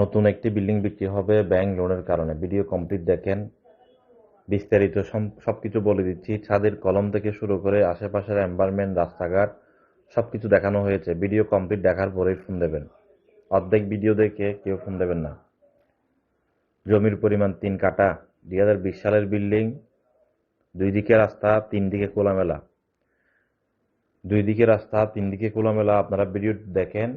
নতুন একটি বিল্ডিং বিক্রি হবে ব্যাংক লোনের কারণে। ভিডিও কমপ্লিট দেখেন। বিস্তারিত সব কিছু বলে দিচ্ছি। ছাদের কলম থেকে শুরু করে আশেপাশের এনভায়রনমেন্ট রাস্তাঘাট সব কিছু দেখানো হয়েছে। ভিডিও কমপ্লিট দেখার পরেই ফোন দেবেন। অর্ধেক ভিডিও দেখে কেউ ফোন দেবেন না। জমির পরিমাণ তিন কাটা দুই হাজার বিশ সালের বিল্ডিং, দুই দিকে রাস্তা, তিন দিকে খোলামেলা। দুই দিকে রাস্তা, তিন দিকে খোলামেলা। আপনারা ভিডিও দেখেন।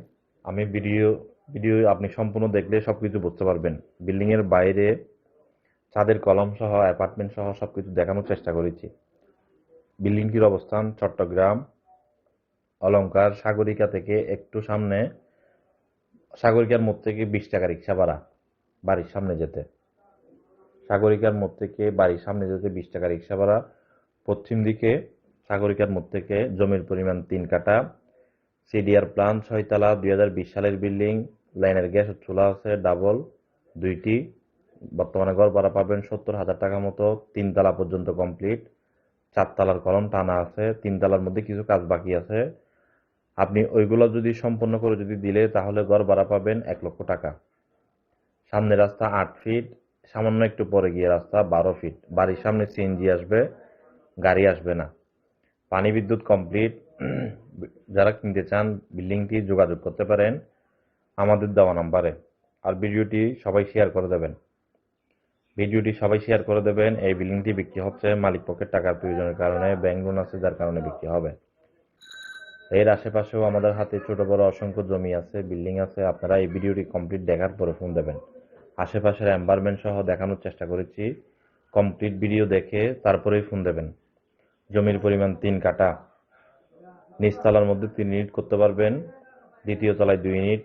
আমি ভিডিও ভিডিও আপনি সম্পূর্ণ দেখলে সব কিছু বুঝতে পারবেন। বিল্ডিংয়ের বাইরে ছাদের কলম সহ, অ্যাপার্টমেন্ট সহ সব কিছু দেখানোর চেষ্টা করেছি। বিল্ডিংটির অবস্থান চট্টগ্রাম অলঙ্কার সাগরিকা থেকে একটু সামনে, সাগরিকার মোড় থেকে বিশ টাকা রিক্সা ভাড়া, বাড়ির সামনে যেতে। সাগরিকার মোড় থেকে, বাড়ির সামনে যেতে বিশ টাকা রিক্সা ভাড়া। পশ্চিম দিকে সাগরিকার মোড় থেকে জমির পরিমাণ তিন কাটা সিডিআর প্লান ছয়তলা, দুই হাজার বিশ সালের বিল্ডিং লাইনের গ্যাস চুলা আছে, ডাবল, দুইটি। বর্তমানে ঘর ভাড়া পাবেন সত্তর হাজার টাকা মতো, তিনতলা পর্যন্ত কমপ্লিট। চারতলার কলম টানা আছে, তিনতলার মধ্যে কিছু কাজ বাকি আছে। আপনি ওইগুলো যদি সম্পূর্ণ করে যদি দিলে, তাহলে ঘর ভাড়া পাবেন এক লক্ষ টাকা। সামনে রাস্তা আট ফিট, সামান্য একটু পরে গিয়ে রাস্তা বারো ফিট। বাড়ির সামনে সিএনজি আসবে, গাড়ি আসবে না। পানি বিদ্যুৎ কমপ্লিট। যারা কিনতে চান, বিল্ডিংটি যোগাযোগ করতে পারেন। আমাদের দেওয়া নাম্বারে। আর ভিডিওটি সবাই শেয়ার করে দেবেন। ভিডিওটি সবাই শেয়ার করে দেবেন। এই বিল্ডিংটি বিক্রি হচ্ছে মালিক পক্ষের টাকার প্রয়োজনের কারণে ব্যাংক লোন আছে যার কারণে বিক্রি হবে। এর আশেপাশেও আমাদের হাতে ছোট বড় অসংখ্য জমি আছে, বিল্ডিং আছে। আপনারা এই ভিডিওটি কমপ্লিট দেখার পরে ফোন দেবেন। আশেপাশের এনভায়রনমেন্ট সহ দেখানোর চেষ্টা করেছি। কমপ্লিট ভিডিও দেখে তারপরেই ফোন দেবেন। জমির পরিমাণ তিন কাটা নিচতলার মধ্যে তিন ইউনিট করতে পারবেন। দ্বিতীয় তলায় দুই ইউনিট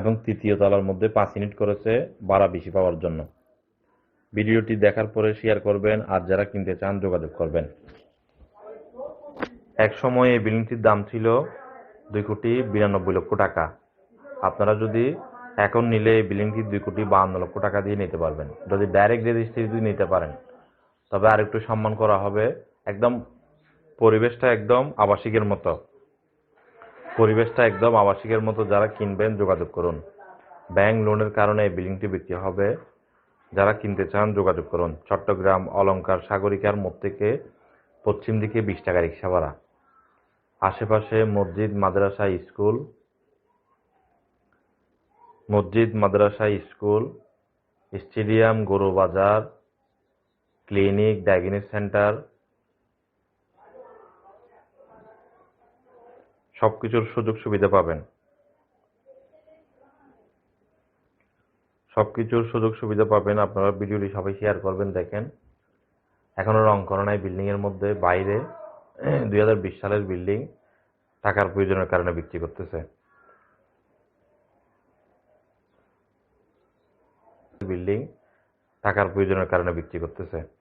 এবং তৃতীয় তলার মধ্যে পাঁচ ইউনিট করেছে ভাড়া বেশি পাওয়ার জন্য। ভিডিওটি দেখার পরে শেয়ার করবেন, আর যারা কিনতে চান যোগাযোগ করবেন। এক সময় এই বিল্ডিংটির দাম ছিল দুই কোটি বিরানব্বই লক্ষ টাকা। আপনারা যদি এখন নিলে এই বিল্ডিংটি দুই কোটি বাহান্ন লক্ষ টাকা দিয়ে নিতে পারবেন। যদি ডাইরেক্ট রেজিস্ট্রি যদি নিতে পারেন, তবে আর একটু সম্মান করা হবে। একদম পরিবেশটা একদম আবাসিকের মতো। পরিবেশটা একদম আবাসিকের মতো যারা কিনবেন, যোগাযোগ করুন। ব্যাংক লোনের কারণে এই বিল্ডিংটি বিক্রি হবে। যারা কিনতে চান, যোগাযোগ করুন। চট্টগ্রাম অলঙ্কার সাগরিকার মোড় থেকে পশ্চিম দিকে বিশ টাকা রিক্সা ভাড়া। আশেপাশে মসজিদ, মাদ্রাসা, স্কুল। মসজিদ, মাদ্রাসা, স্কুল। স্টেডিয়াম গরু বাজার ক্লিনিক ডায়াগনিক সেন্টার। সব কিছুর সুযোগ সুবিধা পাবেন। সব কিছুর সুযোগ সুবিধা পাবেন, আপনারা ভিডিওটি সবাই শেয়ার করবেন, দেখেন। এখনও রং করা নাই বিল্ডিং এর মধ্যে, বাইরে। দুই হাজার বিশ সালের বিল্ডিং টাকার প্রয়োজনের কারণে বিক্রি করতেছে। বিল্ডিং টাকার প্রয়োজনের কারণে বিক্রি করতেছে।